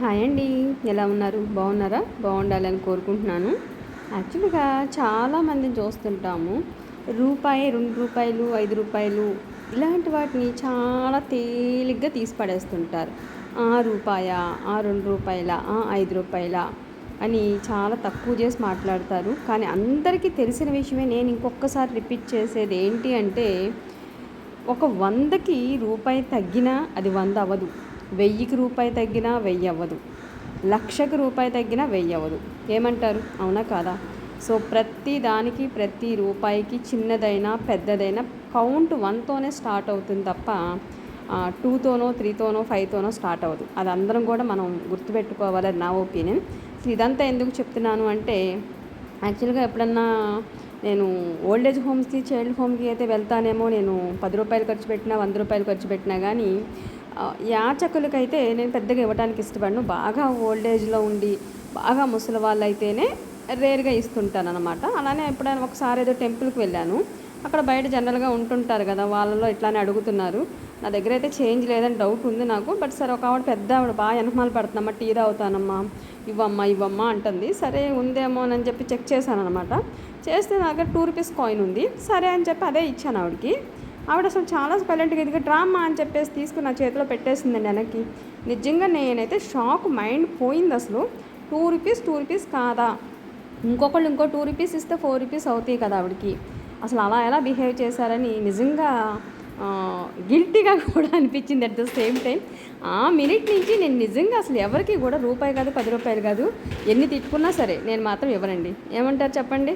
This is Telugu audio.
హాయ్ అండి. ఎలా ఉన్నారు? బాగున్నారా? బాగుండాలని కోరుకుంటున్నాను. యాక్చువల్గా చాలామందిని చూస్తుంటాము రూపాయి రెండు రూపాయలు ఐదు రూపాయలు ఇలాంటి వాటిని చాలా తేలిగ్గా తీసి పడేస్తుంటారు. ఆ రూపాయ ఆ రెండు రూపాయల ఆ ఐదు రూపాయల అని చాలా తక్కువ చేసి మాట్లాడతారు. కానీ అందరికీ తెలిసిన విషయమే నేను ఇంకొకసారి రిపీట్ చేసేది ఏంటి అంటే ఒక వందకి రూపాయి తగ్గినా అది వంద అవ్వదు. వెయ్యికి రూపాయి తగ్గినా వెయ్యి అవ్వదు లక్షకు రూపాయి తగ్గినా వెయ్యి అవ్వదు ఏమంటారు? అవునా కాదా? సో ప్రతి దానికి ప్రతి రూపాయికి చిన్నదైనా పెద్దదైనా కౌంట్ వన్తోనే స్టార్ట్ అవుతుంది తప్ప టూతోనో త్రీతోనో ఫైవ్తోనో స్టార్ట్ అవ్వదు. అది అందరం కూడా మనం గుర్తుపెట్టుకోవాలని నా ఒపీనియన్. సో ఇదంతా ఎందుకు చెప్తున్నాను అంటే యాక్చువల్గా ఎప్పుడన్నా నేను ఓల్డ్ ఏజ్ హోమ్స్కి చైల్డ్ హోమ్కి అయితే వెళ్తానేమో నేను పది రూపాయలు ఖర్చు పెట్టినా వంద రూపాయలు ఖర్చు పెట్టినా కానీ యాచకులకైతే నేను పెద్దగా ఇవ్వడానికి ఇష్టపడను. బాగా ఓల్డ్ ఏజ్లో ఉండి బాగా ముసలి వాళ్ళు అయితేనే రేర్గా ఇస్తుంటాను అనమాట అలానే ఎప్పుడైనా ఒకసారి ఏదో టెంపుల్కి వెళ్ళాను. అక్కడ బయట జనరల్గా ఉంటుంటారు కదా వాళ్ళలో ఇట్లానే అడుగుతున్నారు. నా దగ్గర అయితే చేంజ్ లేదని డౌట్ ఉంది నాకు. బట్ సరే ఒక ఆవిడ పెద్ద ఆవిడ బాగా వెనకమాలు పడుతుందమ్మా టీ తాగుతానమ్మా ఇవ్వమ్మా ఇవ్వమ్మా అంటుంది. సరే ఉందేమో అని చెప్పి చెక్ చేశాను అనమాట చేస్తే నా దగ్గర టూ రూపీస్ కాయిన్ ఉంది. సరే అని చెప్పి అదే ఇచ్చాను ఆవిడకి. ఆవిడ అసలు చాలా సైలెంట్గా ఇదిగా డ్రామా అని చెప్పేసి తీసుకుని నా చేతిలో పెట్టేసిందండి వెనక్కి. నిజంగా నేనైతే షాక్ మైండ్ పోయింది అసలు. టూ రూపీస్ టూ రూపీస్ కాదా? ఇంకొకళ్ళు ఇంకో టూ రూపీస్ ఇస్తే ఫోర్ రూపీస్ అవుతాయి కదా ఆవిడకి. అసలు అలా ఎలా బిహేవ్ చేశారని నిజంగా గిల్టీగా కూడా అనిపించింది అట్ ద సేమ్ టైం ఆ మినిట్ నుంచి నేను నిజంగా అసలు ఎవరికి కూడా రూపాయి కాదు పది రూపాయలు కాదు ఎన్ని తిట్టుకున్నా సరే నేను మాత్రం ఇవ్వనండి. ఏమంటారు చెప్పండి?